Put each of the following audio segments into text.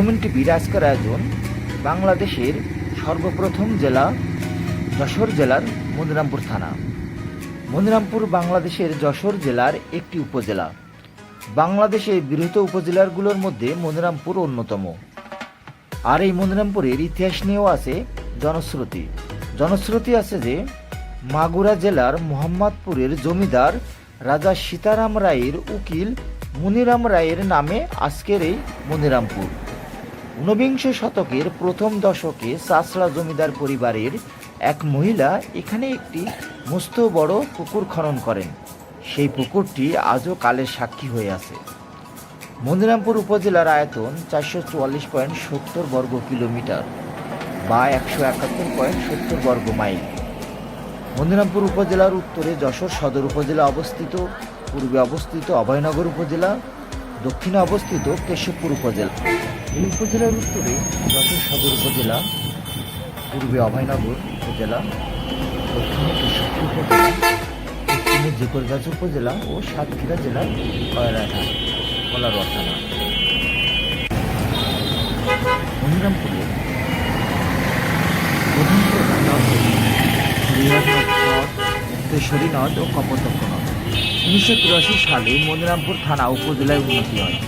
টিভির আজকের আয়োজন বাংলাদেশের সর্বপ্রথম জেলা যশোর জেলার মনিরামপুর থানা। মনিরামপুর বাংলাদেশের যশোর জেলার একটি উপজেলা। বাংলাদেশের বৃহৎ উপজেলাগুলোর মধ্যে মনিরামপুর অন্যতম। আর এই মনিরামপুরের ইতিহাস নিয়েও আছে জনশ্রুতি। জনশ্রুতি আছে যে, মাগুরা জেলার মোহাম্মদপুরের জমিদার রাজা সীতারাম রায়ের উকিল মুনিরাম রায়ের নামে আজকের এই মনিরামপুর। ঊনবিংশ শতকের প্রথম দশকে চাষড়া জমিদার পরিবারের এক মহিলা এখানে একটি মস্ত বড় পুকুর খনন করেন। সেই পুকুরটি আজও কালের সাক্ষী হয়ে আছে। মন্দিরামপুর উপজেলার আয়তন চারশো চুয়াল্লিশ পয়েন্ট সত্তর বর্গ কিলোমিটার বা একশো একাত্তর পয়েন্ট সত্তর বর্গ মাইল। মন্দিরামপুর উপজেলার উত্তরে যশোর সদর উপজেলা অবস্থিত, পূর্বে অবস্থিত অভয়নগর উপজেলা, দক্ষিণে অবস্থিত কেশবপুর উপজেলা। এই উপজেলার উত্তরে যশোর সদর উপজেলা, পূর্বে অভয়নগর উপজেলা, দক্ষিণে কেশবপুর উপজেলা, পশ্চিমে জেকরগাছ উপজেলা ও সাতক্ষীরা জেলার কয়রাঘাট কলারোয়া থানা মনিরামপুরে প্রধান প্রধান নদ নদ ও কপোতক্ষ নদ। উনিশশো তিরাশি সালে মনিরামপুর থানা উপজেলায় উন্নতি হয়।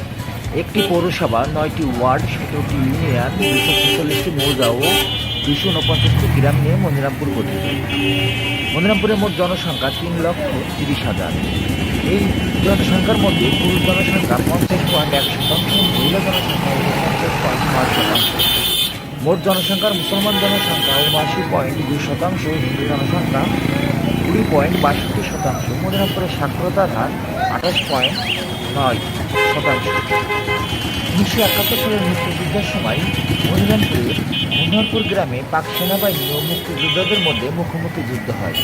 একটি পৌরসভা, নয়টি ওয়ার্ড, সতেরোটি ইউনিয়ন দুশো ছেচল্লিশটি মৌজা ও দুশো উনপঞ্চাশটি গ্রাম নিয়ে মনিরামপুর গঠিত। মনিরামপুরের মোট জনসংখ্যা তিন লক্ষ তিরিশ হাজার। এই জনসংখ্যার মধ্যে পুরুষ জনসংখ্যা পঞ্চাশ পয়েন্ট এক শতাংশ, মহিলা জনসংখ্যা পঞ্চাশ পয়েন্ট পাঁচ শতাংশ। মোট জনসংখ্যার মুসলমান জনসংখ্যা উনআশি পয়েন্ট দুই শতাংশ, হিন্দু জনসংখ্যা কুড়ি পয়েন্ট বাষট্টি শতাংশ। মদিনাপুরের সাক্ষরতার হার আঠাশ পয়েন্ট নয়। শতাংশ। উনিশশো একাত্তর সালের মুক্তিযুদ্ধের সময় মনিরামপুরের মনোহরপুর গ্রামে পাক সেনাবাহিনী ও মুক্তিযোদ্ধাদের মধ্যে মুখোমুখি যুদ্ধ হয়।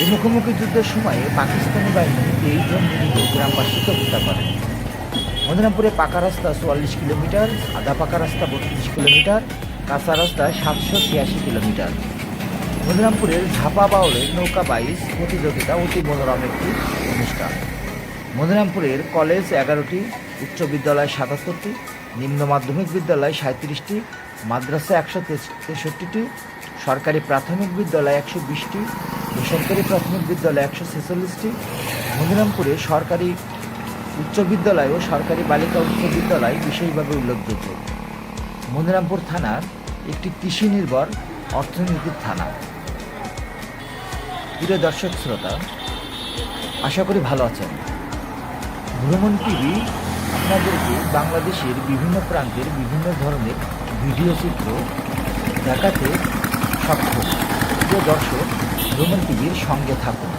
এই মুখোমুখি যুদ্ধের সময়ে পাকিস্তানি বাহিনী তেইশ জন গ্রামবাসীকে হত্যা করে। মদিনাপুরে পাকা রাস্তা চুয়াল্লিশ কিলোমিটার, আধা পাকা রাস্তা বত্রিশ কিলোমিটার, কাঁচা রাস্তা সাতশো ছিয়াশি কিলোমিটার। মদিরামপুরের ঝাপা বাউলের নৌকা বাইশ প্রতিযোগিতা অতি মনোরম একটি অনুষ্ঠান। মদিরামপুরের কলেজ এগারোটি, উচ্চ বিদ্যালয় সাতাত্তরটি, নিম্ন মাধ্যমিক বিদ্যালয় সাঁত্রিশটি মাদ্রাসা একশো তেষট্টিটি, সরকারি প্রাথমিক বিদ্যালয় একশো বিশটি, বেসরকারি প্রাথমিক বিদ্যালয় একশো ছেচল্লিশটি মদিরামপুরে সরকারি উচ্চ বিদ্যালয় ও সরকারি বালিকা উচ্চ বিদ্যালয় বিশেষভাবে উল্লেখযোগ্য। মনিরামপুর থানার একটি কৃষি নির্ভর অর্থনীতির থানা। প্রিয় দর্শক, শ্রোতা, আশা করি ভালো আছেন। ভ্রমণ টিভি আপনাদেরকে বাংলাদেশের বিভিন্ন প্রান্তের বিভিন্ন ধরনের ভিডিও চিত্র দেখাতে সক্ষম। প্রিয় দর্শক ভ্রমণ টিভির সঙ্গে থাকুন।